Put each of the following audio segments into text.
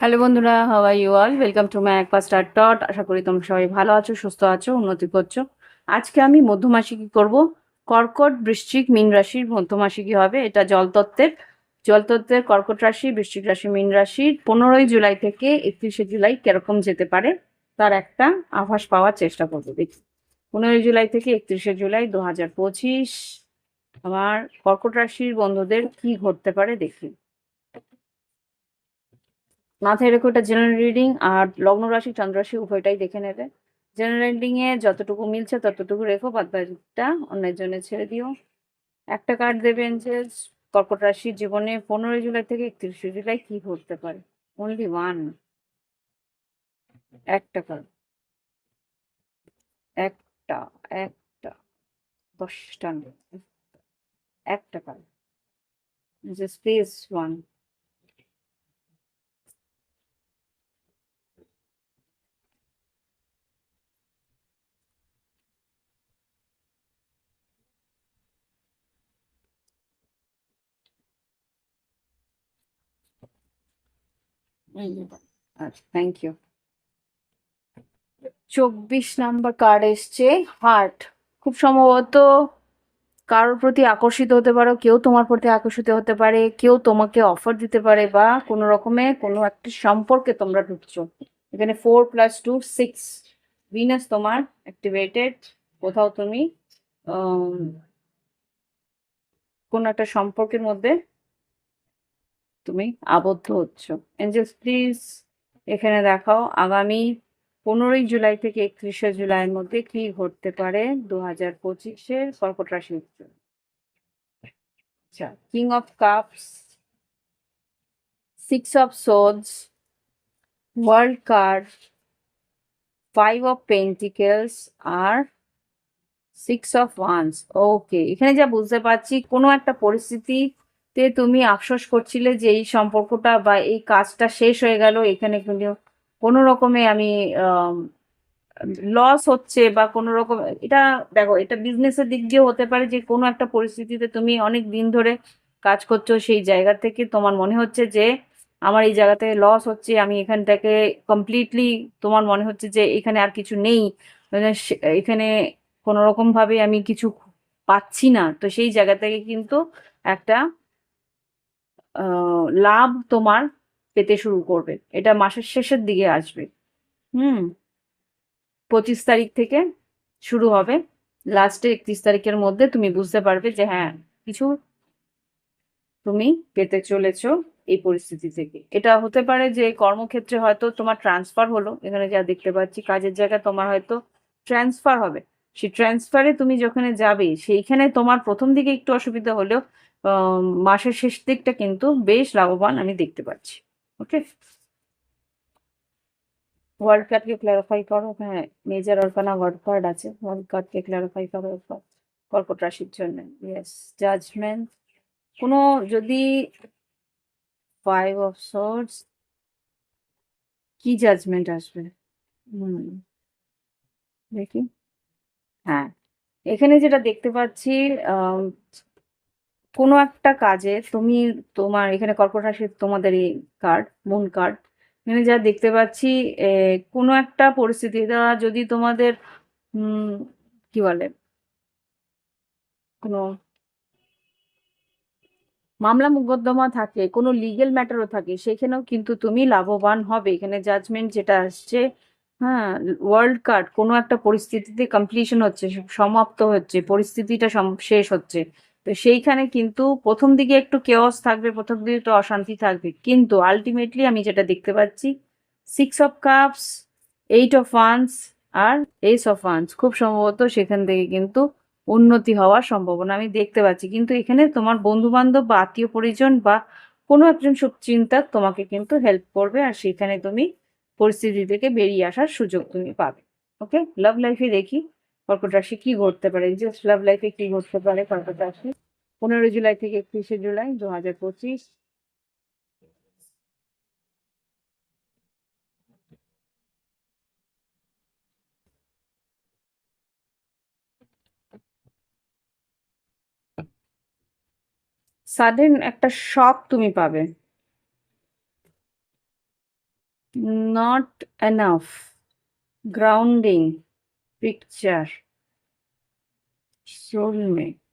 Hello বন্ধুরা are you all welcome to my একপা star টট আশা করি তোমরা সবাই ভালো আছো, সুস্থ আছো, উন্নতি করছ। আজকে আমি মধ্যমাসিকী করব। কর্কট বৃশ্চিক মীন রাশির মধ্যমাসিকী হবে, এটা জলতত্ত্বের জলতত্ত্বের কর্কট রাশি, বৃশ্চিক রাশি, মীন রাশির পনেরোই জুলাই থেকে একত্রিশে জুলাই কীরকম যেতে পারে, তার একটা আভাস পাওয়ার চেষ্টা করব। দেখি, পনেরোই জুলাই থেকে একত্রিশে জুলাই দু হাজার পঁচিশ, আমার কর্কট রাশির বন্ধুদের কি ঘটতে পারে দেখি। মাথায় রেখো এটা জেনারেল রিডিং আর লগ্ন রাশি, চন্দ্র রাশি উভয়টাই দেখে নেবে। জেনারেল রিডিং এ যতটুকু মিলছে ততটুকু রেখো বাদ বাকিটা অন্যের জন্য ছেড়ে দিও। একটা কার্ড দেবেন যে কর্কট রাশির জীবনে পনেরোই জুলাই থেকে একত্রিশে জুলাই কি ঘটতে পারে? অনলি ওয়ান একটা কার্ড একটা একটা, দশটা। একটা কার্ড যে স্পেস ওয়ান আচ্ছা থ্যাংক ইউ চব্বিশ নাম্বার কার্ড এসছে হার্ট খুব সম্ভবত কারোর প্রতি আকর্ষিত হতে পারো, কেউ তোমার প্রতি আকর্ষিত হতে পারে, কেউ তোমাকে অফার দিতে পারে বা কোনো রকমে কোনো একটা সম্পর্কে তোমরা ঢুকছো। এখানে four plus two six Venus তোমার অ্যাক্টিভেটেড কোথাও তুমি কোনো একটা সম্পর্কের মধ্যে তুমি আবদ্ধ হচ্ছ। এঞ্জেলস প্লিজ এখানে দেখাও, আগামী পনেরোই জুলাই থেকে একত্রিশে জুলাইয়ের মধ্যে কি ঘটতে পারে দু হাজার পঁচিশের কর্কট রাশির আচ্ছা king of cups six of swords world card five of pentacles R six of wands okay এখানে যা বুঝতে পারছি, কোনো একটা পরিস্থিতিতে তুমি আফসোস করছিলে যে এই সম্পর্কটা বা এই কাজটা শেষ হয়ে গেল, এখানে কোনো রকমে আমি লস হচ্ছে বা কোনো রকম, এটা দেখো, এটা বিজনেসের দিক দিয়ে হতে পারে যে কোনো একটা পরিস্থিতিতে তুমি অনেক দিন ধরে কাজ করছ সেই জায়গা থেকে। তোমার মনে হচ্ছে যে আমার এই জায়গাতে লস হচ্ছে, আমি এখান থেকে কমপ্লিটলি তোমার মনে হচ্ছে যে এখানে আর কিছু নেই মানে এখানে কোনো রকম ভাবে আমি কিছু পাচ্ছি না। তো সেই জায়গা থেকে কিন্তু একটা লাভ তোমার পেতে শুরু করবে। এটা মাসের শেষের দিকে আসবে। হুম, পঁচিশ তারিখ থেকে শুরু হবে। লাস্টে একত্রিশ তারিখের মধ্যে তুমি বুঝতে পারবে যে হ্যাঁ কিছু তুমি পেতে চলেছ এই পরিস্থিতি থেকে। এটা হতে পারে যে কর্মক্ষেত্রে হয়তো তোমার ট্রান্সফার হলো। এখানে যা দেখতে পাচ্ছি, কাজের জায়গায় তোমার হয়তো ট্রান্সফার হবে। সেই ট্রান্সফারে তুমি যেখানে যাবে, সেইখানে তোমার প্রথম দিকে একটু অসুবিধা হলেও মাসের শেষ দিকটা কিন্তু বেশ লাভবান আমি দেখতে পাচ্ছি। ওকে ওয়ার্ল্ড কার্ডকে ক্লারিফাই করো। হ্যাঁ মেজর অর্কানা ওয়ার্ল্ড কার্ড আছে। ওয়ার্ল্ড কার্ডকে ক্লারিফাই করো। কর্কট রাশির জন্য। ইয়েস জাজমেন্ট কোনো যদি ফাইভ অফ সোর্স কি জাজমেন্ট আসবে? হুম, দেখি। হ্যাঁ এখানে যেটা দেখতে পাচ্ছি কোনো একটা কাজে তুমি তোমার, এখানে কর্কট রাশির তোমাদের এই কার্ড মুন কার্ড এখানে যা দেখতে পাচ্ছি কোনো একটা পরিস্থিতি এটা যদি তোমাদের কি বলে? কোনো মামলা মোকদ্দমা থাকে, কোনো লিগেল ম্যাটারও থাকে, সেখানেও কিন্তু তুমি লাভবান হবে। এখানে জাজমেন্ট যেটা আসছে হ্যাঁ ওয়ার্ল্ড কার্ড কোনো একটা পরিস্থিতিতে কমপ্লিশন হচ্ছে, সমাপ্ত হচ্ছে, পরিস্থিতিটা শেষ হচ্ছে। তো সেইখানে কিন্তু প্রথম দিকে একটু কেওস থাকবে, প্রথম দিকে একটু অশান্তি থাকবে। কিন্তু আলটিমেটলি আমি যেটা দেখতে পাচ্ছি six of cups eight of wands R ace of wands খুব সম্ভবত সেখান থেকে কিন্তু উন্নতি হওয়ার সম্ভাবনা আমি দেখতে পাচ্ছি। কিন্তু এখানে তোমার বন্ধু বান্ধব বা আত্মীয় পরিজন বা কোনো একজন শুভচিন্তক তোমাকে কিন্তু হেল্প করবে আর সেখানে তুমি পরিস্থিতি থেকে বেরিয়ে আসার সুযোগ তুমি পাবে। ওকে লাভ লাইফে দেখি। কর্কট রাশি কি ঘটতে পারে? জাস্ট লাভ লাইফে কি ঘটতে পারে কর্কট রাশি? পনেরো জুলাই থেকে একত্রিশে জুলাই দু হাজার পঁচিশ। সাডেন একটা শক তুমি পাবে। Not enough grounding picture soulmate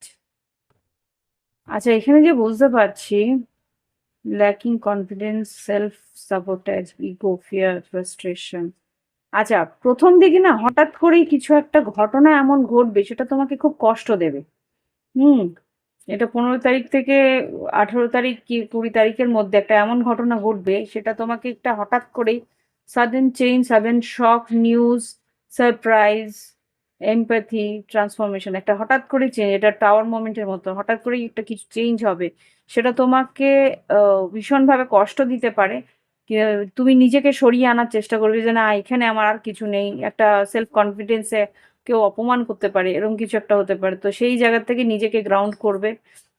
আচ্ছা এখানে যে বুঝতে পারছি lacking confidence self sabotage ego fear frustration আচ্ছা প্রথম দিকে না হঠাৎ করেই কিছু একটা ঘটনা এমন ঘটবে, সেটা তোমাকে খুব কষ্ট দেবে। হুম, এটা পনেরো তারিখ থেকে আঠেরো তারিখ কি কুড়ি তারিখের মধ্যে একটা এমন ঘটনা ঘটবে, সেটা তোমাকে একটা হঠাৎ করেই sudden change sudden shock news surprise, empathy, transformation, একটা হঠাৎ করে চেঞ্জ এটা টাওয়ার মোমেন্টের মতো, হঠাৎ করেই একটা কিছু চেঞ্জ হবে, সেটা তোমাকে ভীষণভাবে কষ্ট দিতে পারে। তুমি নিজেকে সরিয়ে আনার চেষ্টা করবে যে না, এখানে আমার আর কিছু নেই, একটা সেলফ কনফিডেন্সে কেউ অপমান করতে পারে এরকম কিছু একটা হতে পারে। তো সেই জায়গা থেকে নিজেকে গ্রাউন্ড করবে।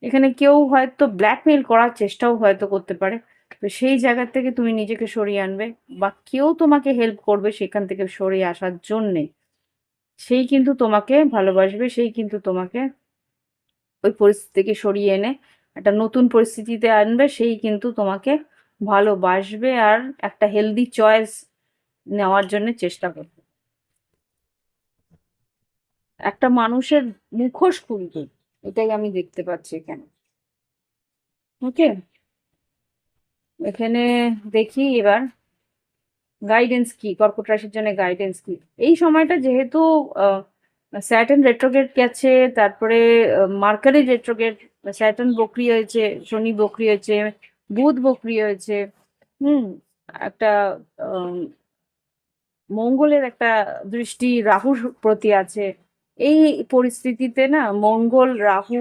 এখানে কেউ হয়তো ব্ল্যাকমেল করার চেষ্টাও হয়তো করতে পারে। তো সেই জায়গা থেকে তুমি নিজেকে সরিয়ে আনবে বা কেউ তোমাকে হেল্প করবে সেখান থেকে সরিয়ে আসার জন্যে। সেই কিন্তু তোমাকে ভালোবাসবে, সেই কিন্তু তোমাকে ওই পরিস্থিতি থেকে সরিয়ে এনে একটা নতুন পরিস্থিতিতে আনবে, সেই কিন্তু তোমাকে ভালোবাসবে আর একটা হেলদি চয়েস নেওয়ার জন্য চেষ্টা করবে। একটা মানুষের মুখোশ খুলবে এটাই আমি দেখতে পাচ্ছি এখানে। ওকে এখানে দেখি এবার গাইডেন্স কি? কর্কট রাশির জন্য গাইডেন্স কি? এই সময়টা যেহেতু স্যাটার্ন রেট্রোগেট গেছে, তারপরে মার্কারি রেট্রোগেট স্যাটার্ন বকরি হয়েছে, শনি বকরি হয়েছে, বুধ বকরি হয়েছে, হুম, একটা মঙ্গলের একটা দৃষ্টি রাহুর প্রতি আছে। এই পরিস্থিতিতে না মঙ্গল, রাহু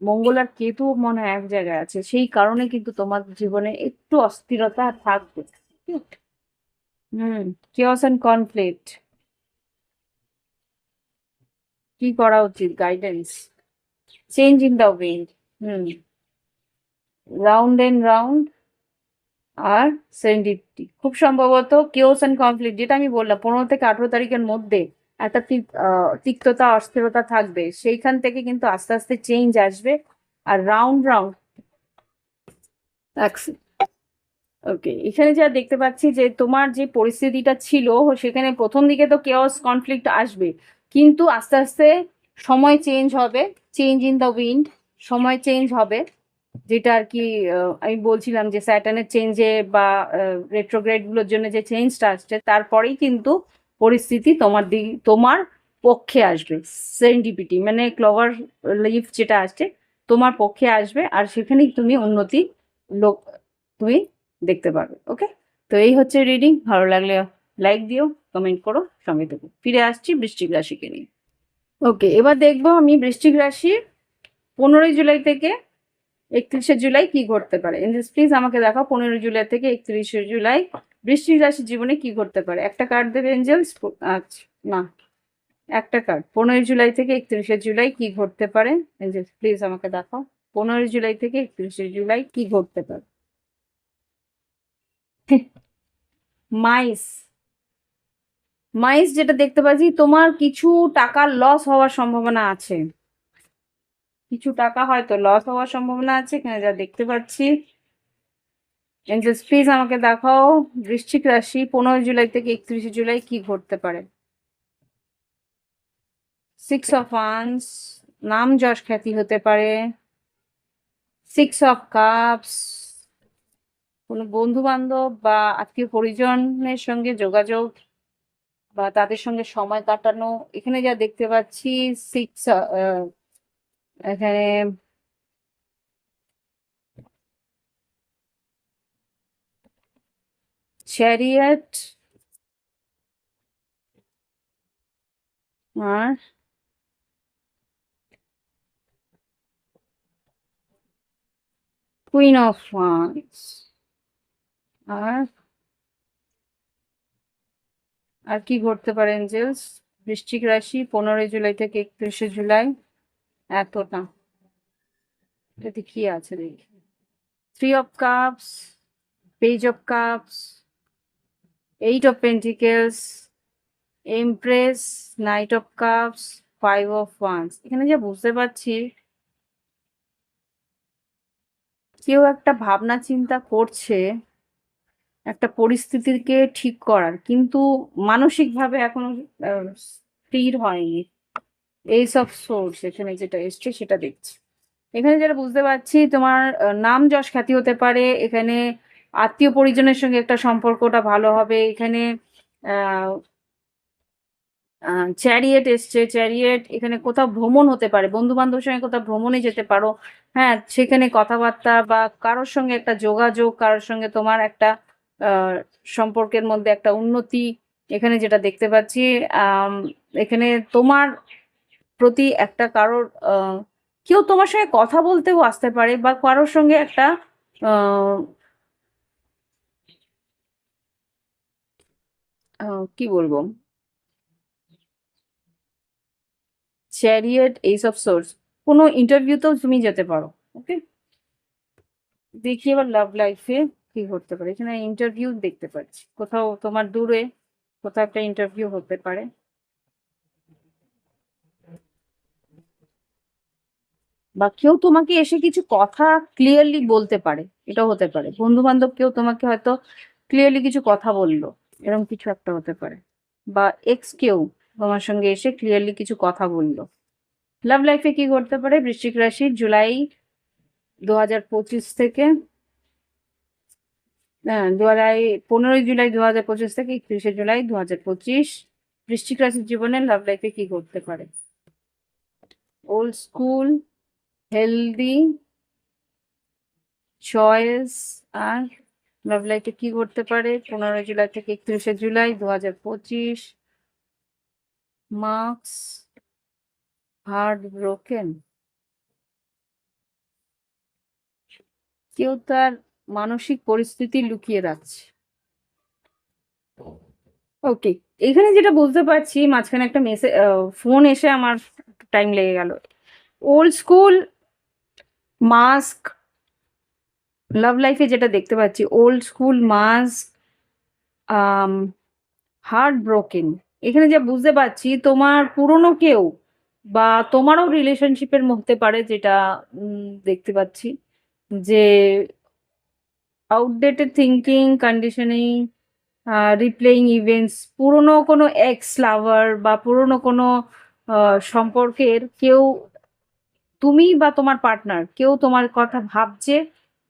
মঙ্গল আর কেতু মনে হয় এক জায়গায় আছে। সেই কারণে কিন্তু তোমার জীবনে একটু অস্থিরতা থাকবে। হুম কিওস অ্যান্ড কনফ্লিক্ট কি করা উচিত? Guidance change in the wind hmm. Round and round আর সেরেন্ডিপিটি খুব সম্ভবত কেওস অ্যান্ড কনফ্লিক্ট যেটা আমি বললাম পনেরো থেকে আঠেরো তারিখের মধ্যে একটা তিক- তিক্ততা, অস্থিরতা থাকবে। সেইখান থেকে কিন্তু আস্তে আস্তে চেঞ্জ আসবে। আর রাউন্ড রাউন্ড ওকে এখানে যা দেখতে পাচ্ছি যে তোমার যে পরিস্থিতিটা ছিল, সেখানে প্রথম দিকে তো কেওস কনফ্লিক্ট আসবে। কিন্তু আস্তে আস্তে সময় চেঞ্জ হবে। চেঞ্জ ইন দ্য উইন্ড সময় চেঞ্জ হবে। যেটা আর কি আমি বলছিলাম যে স্যাটার্নের চেঞ্জে বা রেট্রোগ্রেডগুলোর জন্য যে চেঞ্জটা আসছে, তারপরেই কিন্তু পরিস্থিতি তোমার দিক, তোমার পক্ষে আসবে। সেন্ডিপিটি মানে ক্লোভার লিফ যেটা আসছে, তোমার পক্ষে আসবে আর সেখানেই তুমি উন্নতি লোক তুমি দেখতে পারবে ওকে তো এই হচ্ছে রিডিং ভালো লাগলে লাইক দিও কমেন্ট করো, সঙ্গে দেবো ফিরে আসছি বৃশ্চিক রাশিকে নিয়ে। ওকে এবার দেখব আমি বৃশ্চিক রাশির পনেরোই জুলাই থেকে একত্রিশে জুলাই কি ঘটতে পারে। এঞ্জেলস প্লিজ আমাকে দেখাও পনেরোই জুলাই থেকে একত্রিশে জুলাই বৃষ্টিক রাশির জীবনে কি ঘটতে পারে? একটা কার্ড দেবে এঞ্জেলস আচ্ছা না, একটা কার্ড পনেরোই জুলাই থেকে একত্রিশে জুলাই কি ঘটতে পারে? এঞ্জেলস প্লিজ আমাকে দেখাও। পনেরোই জুলাই থেকে একত্রিশে জুলাই কি ঘটতে পারে? মাইস মাইস যেটা দেখতে পাচ্ছি, তোমার কিছু টাকার লস হওয়ার সম্ভাবনা আছে। কিছু টাকা হয়তো লস হওয়ার সম্ভাবনা আছে যা দেখতে পাচ্ছি এঞ্জেলস প্লিজ আমাকে দেখাও বৃশ্চিক রাশি পনেরো জুলাই থেকে একত্রিশে জুলাই কি ঘটতে পারে। সিক্স অফ ওয়ান্স নাম যশ খ্যাতি হতে পারে। সিক্স অফ কাপস কোনো বন্ধু বান্ধব বা আত্মীয় পরিজনের সঙ্গে যোগাযোগ বা তাদের সঙ্গে সময় কাটানো। এখানে যা দেখতে পাচ্ছি সিক্স এখানে চ্যারিয়েট আর কুইন অফ ওয়ান্স আর আর কি ঘটতে পারে এঞ্জেলস বৃশ্চিক রাশি, পনেরোই জুলাই থেকে একত্রিশে জুলাই। এতটা। এতে কি আছে দেখি। Three of cups page of cups eight of pentacles empress knight of cups five of wands এখানে যা বুঝতে পারছি, কেউ একটা ভাবনা চিন্তা করছে, একটা পরিস্থিতিকে ঠিক করার, কিন্তু মানসিকভাবে এখনও স্থির হয়নি। এই সব সোর্স এখানে যেটা এসছে সেটা দেখছি। এখানে যেটা বুঝতে পারছি, তোমার নাম যশ খ্যাতি হতে পারে, এখানে আত্মীয় পরিজনের সঙ্গে একটা সম্পর্কটা ভালো হবে। এখানে চ্যারিয়েট এসছে। চ্যারিয়েট এখানে কোথাও ভ্রমণ হতে পারে। বন্ধু বান্ধবের সঙ্গে কোথাও ভ্রমণে যেতে পারো। হ্যাঁ সেখানে কথাবার্তা বা কারোর সঙ্গে একটা যোগাযোগ, কারোর সঙ্গে তোমার একটা সম্পর্কের মধ্যে একটা উন্নতি এখানে যেটা দেখতে পাচ্ছি। এখানে তোমার প্রতি একটা কারোর কেউ তোমার সঙ্গে কথা বলতেও আসতে পারে বা কারোর সঙ্গে একটা কি বলব? চ্যারিয়েট এইসব সোর্স কোনো ইন্টারভিউতেও তুমি যেতে পারো ওকে দেখি এবার লাভ লাইফে কি ঘটতে পারে। এখানে ইন্টারভিউ দেখতে পাচ্ছি। কোথাও তোমার দূরে কোথাও একটা ইন্টারভিউ হতে পারে। বা কেউ তোমাকে এসে কিছু কথা ক্লিয়ারলি বলতে পারে এটা হতে পারে। বন্ধু বান্ধব কেউ তোমাকে হয়তো ক্লিয়ারলি কিছু কথা বলল। এরকম কিছু একটা হতে পারে। বা এক্স কেউ তোমার সঙ্গে এসে ক্লিয়ারলি কিছু কথা বলল। লাভ লাইফে কি করতে পারে? বৃশ্চিক রাশি, জুলাই দু হাজার পঁচিশ থেকে হ্যাঁ জুলাই পনেরোই জুলাই দু হাজার পঁচিশ থেকে একত্রিশে জুলাই দু হাজার পঁচিশ। বৃশ্চিক রাশির জীবনে লাভ লাইফে কি ঘটতে পারে? ওল্ড স্কুল হেলদি চয়েস আর লাভ লাইফে কি ঘটতে পারে? পনেরোই জুলাই থেকে একত্রিশে জুলাই দু হাজার পঁচিশ। মার্কস হার্ট ব্রোকেন কেউ তার মানসিক পরিস্থিতি লুকিয়ে রাখছে। ওকে এখানে যেটা বুঝতে পারছি, মাঝখানে একটা মেসেজ ফোন এসে আমার টাইম লেগে গেল। ওল্ড স্কুল মাস্ক লাভ লাইফে যেটা দেখতে পাচ্ছি old school mass heart broken এখানে যা বুঝতে পারছি, তোমার পুরনো কেউ বা তোমারও রিলেশনশিপের মধ্যে পারে যেটা দেখতে পাচ্ছি যে outdated thinking conditioning replaying events পুরনো কোনো এক্স লাভার বা পুরনো কোনো সম্পর্কের কেউ, তুমি বা তোমার পার্টনার কেউ তোমার কথা ভাবছে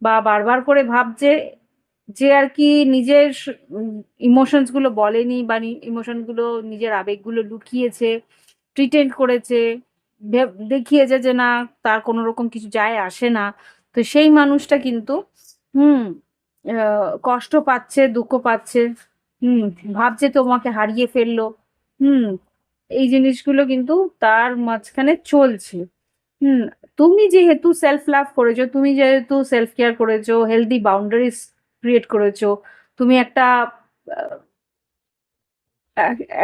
বা বারবার করে ভাবছে যে আর কি নিজের ইমোশনসগুলো বলেনি বা ইমোশনগুলো নিজের আবেগগুলো লুকিয়েছে প্রিটেন্ড করেছে দেখিয়েছে যে না, তার কোনো রকম কিছু যায় আসে না। তো সেই মানুষটা কিন্তু, হুম কষ্ট পাচ্ছে, দুঃখ পাচ্ছে, হুম, ভাবছে তোমাকে হারিয়ে ফেলল, হুম, এই জিনিসগুলো কিন্তু তার মাঝখানে চলছে। হুম, তুমি যেহেতু সেলফ লাভ করেছ, তুমি যেহেতু সেলফ কেয়ার করেছ হেলদি বাউন্ডারিজ ক্রিয়েট করেছ, তুমি একটা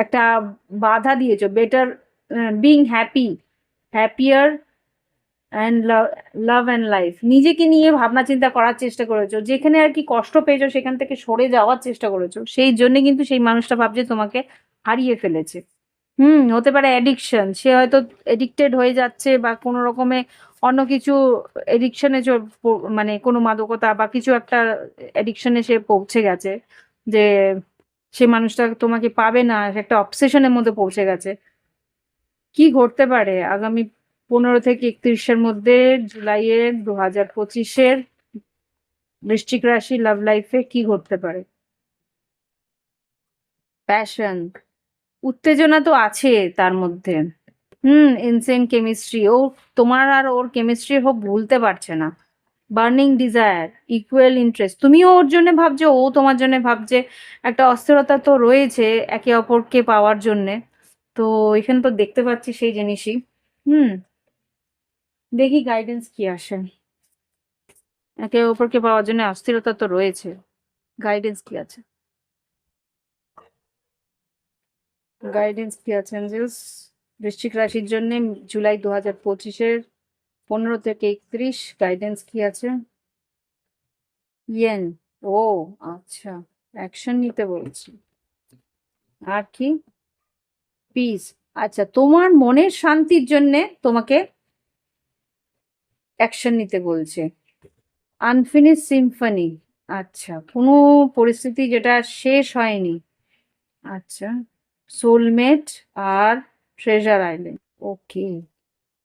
একটা বাধা দিয়েছ better being happy happier and love and life নিজেকে নিয়ে ভাবনা চিন্তা করার চেষ্টা করেছ, যেখানে আর কি কষ্ট পেয়েছ, সেখান থেকে সরে যাওয়ার চেষ্টা করেছ, সেই জন্য কিন্তু সেই মানুষটা ভাবছে তোমাকে হারিয়ে ফেলেছে। হুম, হতে পারে অ্যাডিকশন সে হয়তো এডিক্টেড হয়ে যাচ্ছে বা কোনো রকমে অন্য কিছু এডিকশনে মানে কোনো মাদকতা বা কিছু একটা এডিকশনে সে পৌঁছে গেছে যে সে মানুষটা তোমাকে পাবে না একটা অবসেশনের মধ্যে পৌঁছে গেছে। কি ঘটতে পারে? আগামী পনেরো থেকে একত্রিশের মধ্যে জুলাইয়ের দু হাজার পঁচিশের বৃশ্চিক রাশি লাভ লাইফে কি ঘটতে পারে? প্যাশন উত্তেজনা তো আছে তার মধ্যে। হুম ইনসেন কেমিস্ট্রি ও, তোমার আর ওর কেমিস্ট্রি হোক, ভুলতে পারছে না। বার্নিং ডিজায়ার ইকুয়াল ইন্টারেস্ট তুমিও ওর জন্য ভাবছ, ও তোমার জন্য ভাবছে। একটা অস্থিরতা তো রয়েছে একে অপরকে পাওয়ার জন্যে। তো, এখানে তো দেখতে পাচ্ছি সেই জিনিসই। হুম, দেখি গাইডেন্স কি আসে। একে অপরকে পাওয়ার জন্য অস্থিরতা তো রয়েছে। গাইডেন্স কি আছে? গাইডেন্স কি আছে? অ্যাঞ্জেলস বৃশ্চিক রাশির জন্য জুলাই দু হাজার পঁচিশের পনেরো থেকে একত্রিশ গাইডেন্স কি আছে? ইয়েন ও আচ্ছা অ্যাকশন নিতে বলছি। আর কি? পিস আচ্ছা তোমার মনের শান্তির জন্য তোমাকে অ্যাকশন নিতে বলছে। আনফিনিশ সিম্ফনি আচ্ছা কোনো পরিস্থিতি যেটা শেষ হয়নি আচ্ছা। সোলমেট আর ট্রেজার আইল্যান্ড। ওকে।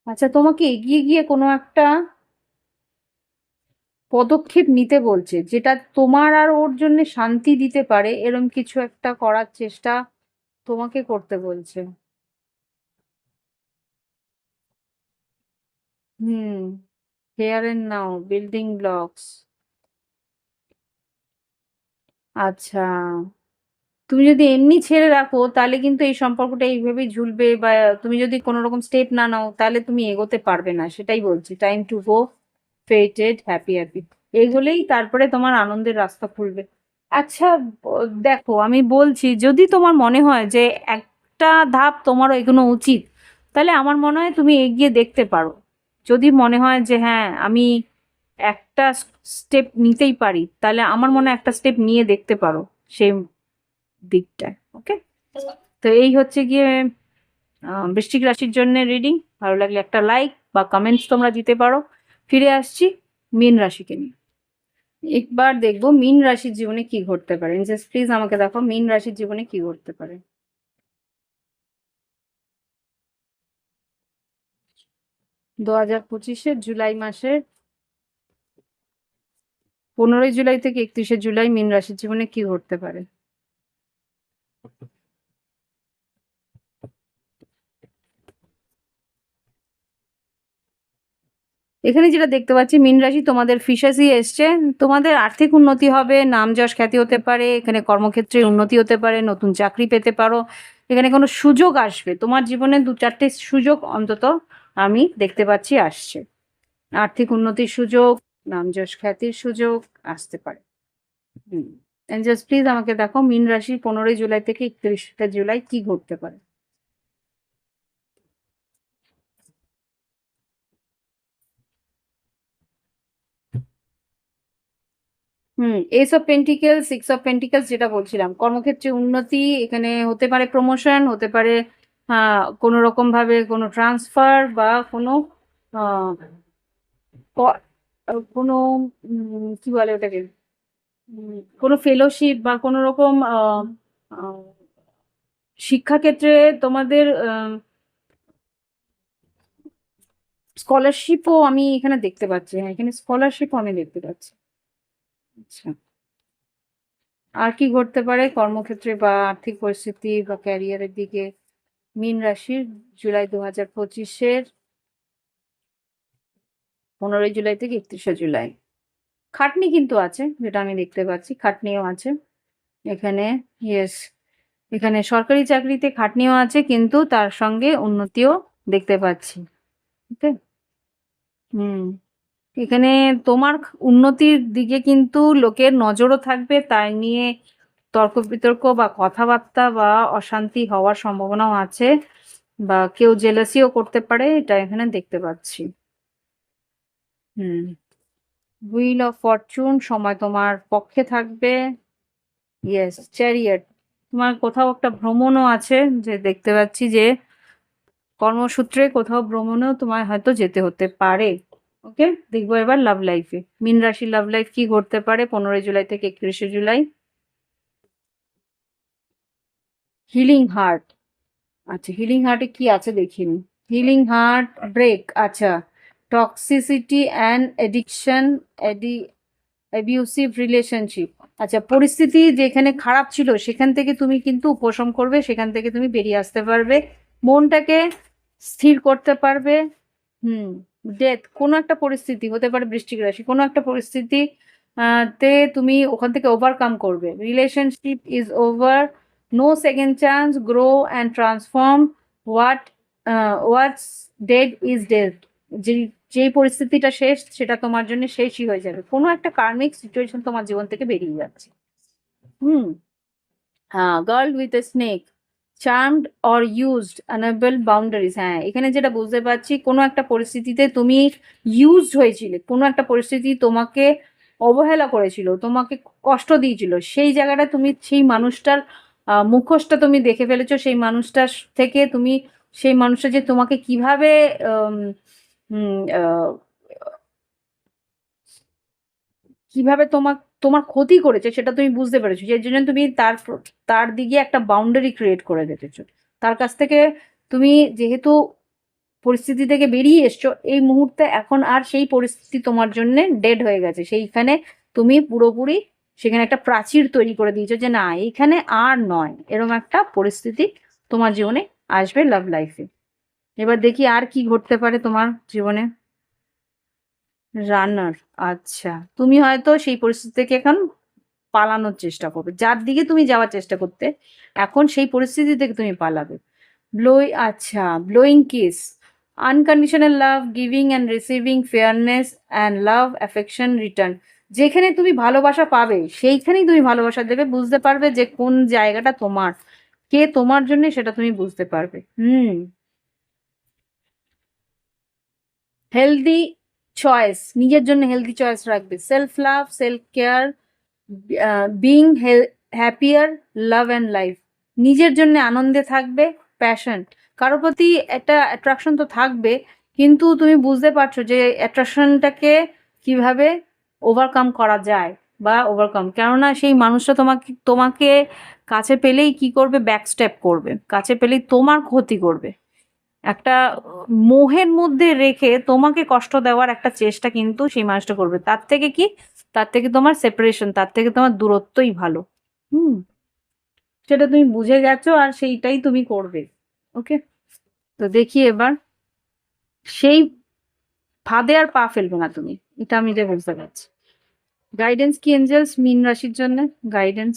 আচ্ছা তোমাকে এগিয়ে গিয়ে কোনো একটা পদক্ষেপ নিতে বলছে, যেটা তোমার আর ওর জন্য শান্তি দিতে পারে, এরম কিছু একটা করার চেষ্টা তোমাকে করতে বলছে। হুম, here and now, building blocks. আচ্ছা। তুমি যদি এমনি ছেড়ে রাখো, তাহলে কিন্তু এই সম্পর্কটা এইভাবেই ঝুলবে বা তুমি যদি কোনো রকম স্টেপ না নাও, তাহলে তুমি এগোতে পারবে না। সেটাই বলছি time to go fated happy happy এগুলোই তারপরে তোমার আনন্দের রাস্তা খুলবে। আচ্ছা দেখো, আমি বলছি, যদি তোমার মনে হয় যে একটা ধাপ তোমারও এগোনো উচিত, তাহলে আমার মনে হয় তুমি এগিয়ে দেখতে পারো। যদি মনে হয় যে হ্যাঁ আমি একটা স্টেপ নিতেই পারি, তাহলে আমার মনে হয় একটা স্টেপ নিয়ে দেখতে পারো। সেই দিকটায় ওকে তো এই হচ্ছে গিয়ে বৃশ্চিক রাশির জন্য রিডিং ভালো লাগলে একটা লাইক বা কমেন্টস তোমরা দিতে পারো। ফিরে আসছি মীন রাশিকে নিয়ে। একবার দেখব মীন রাশির জীবনে কি ঘটতে পারে। জাস্ট প্লিজ আমাকে দেখো মীন রাশির জীবনে কি ঘটতে পারে। দু হাজার পঁচিশের জুলাই মাসের পনেরোই জুলাই থেকে একত্রিশে জুলাই মীন রাশির জীবনে কি ঘটতে পারে? এখানে যেটা দেখতে পাচ্ছি, মীন রাশি তোমাদের ফিসাসি এসছে। তোমাদের আর্থিক উন্নতি হবে, নাম যশ খ্যাতি হতে পারে, এখানে কর্মক্ষেত্রে উন্নতি হতে পারে, নতুন চাকরি পেতে পারো। এখানে কোনো সুযোগ আসবে, তোমার জীবনে দু চারটে সুযোগ অন্তত আমি দেখতে পাচ্ছি আসছে। আর্থিক উন্নতির সুযোগ, নাম যশ খ্যাতির সুযোগ আসতে পারে। হুম জাস্ট প্লিজ আমাকে দেখো, মিন রাশি পনেরোই জুলাই থেকে একত্রিশটা জুলাই কি ঘটতে পারে। হুম ace of pentacle six of pentacles যেটা বলছিলাম, কর্মক্ষেত্রে উন্নতি এখানে হতে পারে প্রমোশন হতে পারে কোনো রকম ভাবে কোনো ট্রান্সফার বা কোনো কোনো কি বলে ওটাকে কোনো ফেলোশিপ বা কোনো রকম শিক্ষাক্ষেত্রে তোমাদের স্কলারশিপও আমি এখানে দেখতে পাচ্ছি হ্যাঁ এখানে স্কলারশিপও আমি দেখতে পাচ্ছি। আচ্ছা। আর কি ঘটতে পারে? কর্মক্ষেত্রে বা আর্থিক পরিস্থিতি বা ক্যারিয়ারের দিকে? মীন রাশির জুলাই দু হাজার পঁচিশের পনেরোই জুলাই থেকে একত্রিশে জুলাই। খাটনি কিন্তু আছে, যেটা আমি দেখতে পাচ্ছি, খাটনিও আছে। এখানে ইয়েস এখানে সরকারি চাকরিতে খাটনিও আছে, কিন্তু তার সঙ্গে উন্নতিও দেখতে পাচ্ছি। ওকে? হুম। এখানে তোমার উন্নতির দিকে কিন্তু লোকের নজরও থাকবে, তাই নিয়ে তর্ক বিতর্ক বা কথাবার্তা বা অশান্তি হওয়ার সম্ভাবনাও আছে বা কেউ জেলাসিও করতে পারে, এটা এখানে দেখতে পাচ্ছি। হুম হুইল অফ ফরচুন সময় তোমার পক্ষে থাকবে। ইয়েস চ্যারিয়ট তোমার কোথাও একটা ভ্রমণও আছে যে দেখতে পাচ্ছি যে কর্মসূত্রে কোথাও ভ্রমণেও তোমায় হয়তো যেতে হতে পারে। ওকে? দেখব এবার লাভ লাইফে মীন রাশি লাভ লাইফ কি ঘটতে পারে? পনেরোই জুলাই থেকে একত্রিশে জুলাই। হিলিং হার্ট আচ্ছা হিলিং হার্টে কি আছে দেখিনি। হিলিং হার্ট ব্রেক আচ্ছা। টক্সিসিটি অ্যান্ড এডিকশন এডি অ্যাবিউসিভ রিলেশনশিপ আচ্ছা পরিস্থিতি যেখানে খারাপ ছিল, সেখান থেকে তুমি কিন্তু উপশম করবে, সেখান থেকে তুমি বেরিয়ে আসতে পারবে। মনটাকে স্থির করতে পারবে। হুম। ডেথ কোনো একটা পরিস্থিতি, হতে পারে বৃষ্টিক রাশি, কোনো একটা পরিস্থিতি তে তুমি ওখান থেকে ওভারকাম করবে। Relationship is over no second chance grow and transform what what's dead is dead যে, যেই পরিস্থিতিটা শেষ, সেটা তোমার জন্য শেষই হয়ে যাবে। কোনো একটা কার্মিক সিচুয়েশন তোমার জীবন থেকে বেরিয়ে যাচ্ছে। হুম হ্যাঁ girl with a snake charmed or used enable boundaries হ্যাঁ এখানে যেটা বুঝতে পারছি, কোনো একটা পরিস্থিতিতে তুমি ইউজড হয়েছিলে, কোনো একটা পরিস্থিতি তোমাকে অবহেলা করেছিল, তোমাকে কষ্ট দিয়েছিল, সেই জায়গাটা তুমি, সেই মানুষটার মুখোশটা তুমি দেখে ফেলেছো, সেই মানুষটার থেকে তুমি, সেই মানুষটা যে তোমাকে কীভাবে কীভাবে তোমার তোমার ক্ষতি করেছে, সেটা তুমি বুঝতে পেরেছ। যে জন্য তুমি তার তার দিকে একটা বাউন্ডারি ক্রিয়েট করে দিতেছো তার কাছ থেকে তুমি যেহেতু পরিস্থিতি থেকে বেরিয়ে এসছো, এই মুহূর্তে এখন আর সেই পরিস্থিতি তোমার জন্য ডেড হয়ে গেছে। সেইখানে তুমি পুরোপুরি সেখানে একটা প্রাচীর তৈরি করে দিয়েছ যে না, এইখানে আর নয়। এরকম একটা পরিস্থিতি তোমার জীবনে আসবে লাভ লাইফে এবার দেখি আর কি ঘটতে পারে তোমার জীবনে। রানার আচ্ছা। তুমি হয়তো সেই পরিস্থিতি থেকে এখন পালানোর চেষ্টা করবে। যার দিকে তুমি যাওয়ার চেষ্টা করতে, এখন সেই পরিস্থিতি থেকে তুমি পালাবে। ব্লোই আচ্ছা blowing kiss unconditional love giving and receiving fairness and love affection return যেখানে তুমি ভালোবাসা পাবে, সেইখানেই তুমি ভালোবাসা দেবে। বুঝতে পারবে যে কোন জায়গাটা তোমার, কে তোমার জন্য সেটা তুমি বুঝতে পারবে। হুম। হেলদি চয়েস নিজের জন্য হেলদি চয়েস রাখবে। Self love self care being happier love and life নিজের জন্য আনন্দে থাকবে প্যাশন কারোর প্রতি একটা অ্যাট্রাকশন তো থাকবে, কিন্তু তুমি বুঝতে পারছ যে অ্যাট্রাকশনটাকে কীভাবে ওভারকাম করা যায় বা ওভারকাম কেননা সেই মানুষটা তোমাকে তোমাকে কাছে পেলেই কি করবে? ব্যাকস্টেপ করবে। কাছে পেলেই তোমার ক্ষতি করবে। একটা মোহের মধ্যে রেখে তোমাকে কষ্ট দেওয়ার একটা চেষ্টা কিন্তু সেই মানুষটা করবে। তার থেকে কি? তার থেকে তোমার সেপারেশন তার থেকে তোমার দূরত্বই ভালো। হুম? সেটা তুমি বুঝে গেছো আর সেইটাই তুমি করবে। ওকে? তো দেখি এবার। সেই ফাঁদে আর পা ফেলবে না তুমি। এটা আমি যে বুঝতে পারছি। গাইডেন্স কি এঞ্জেলস মিন রাশির জন্য? Guidance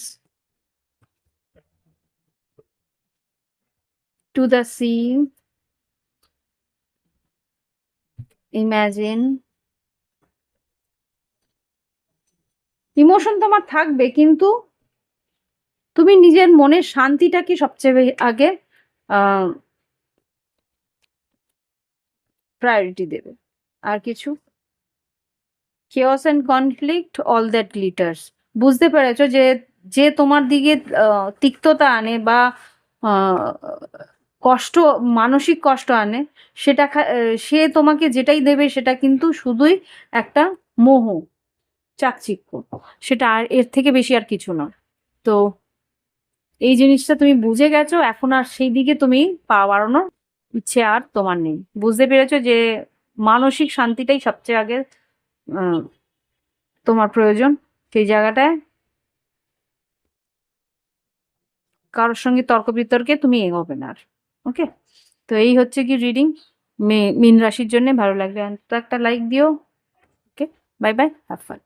to the sea imagine emotion তোমার থাকবে, কিন্তু তুমি নিজের মনের শান্তিটাকে সবচেয়ে আগে প্রায়োরিটি দেবে? আর কিছু? Chaos and conflict all that litters বুঝতে পেরেছ যে যে তোমার দিকে তিক্ততা আনে বা কষ্ট, মানসিক কষ্ট আনে, সেটা সে তোমাকে যেটাই দেবে সেটা কিন্তু শুধুই একটা মোহ, চাকচিক্য। সেটা আর এর থেকে বেশি আর কিছু নয়। তো এই জিনিসটা তুমি বুঝে গেছো, এখন আর সেই দিকে তুমি পা বাড়ানোর ইচ্ছে আর তোমার নেই। বুঝতে পেরেছ যে মানসিক শান্তিটাই সবচেয়ে আগে তোমার প্রয়োজন সেই জায়গাটায়? কারোর সঙ্গে তর্ক বিতর্কে তুমি এগোবে না আর। ওকে তো এই হচ্ছে কি রিডিং মে, মিন রাশির জন্য ভালো লাগবে। একটা লাইক দিও। Okay bye bye have fun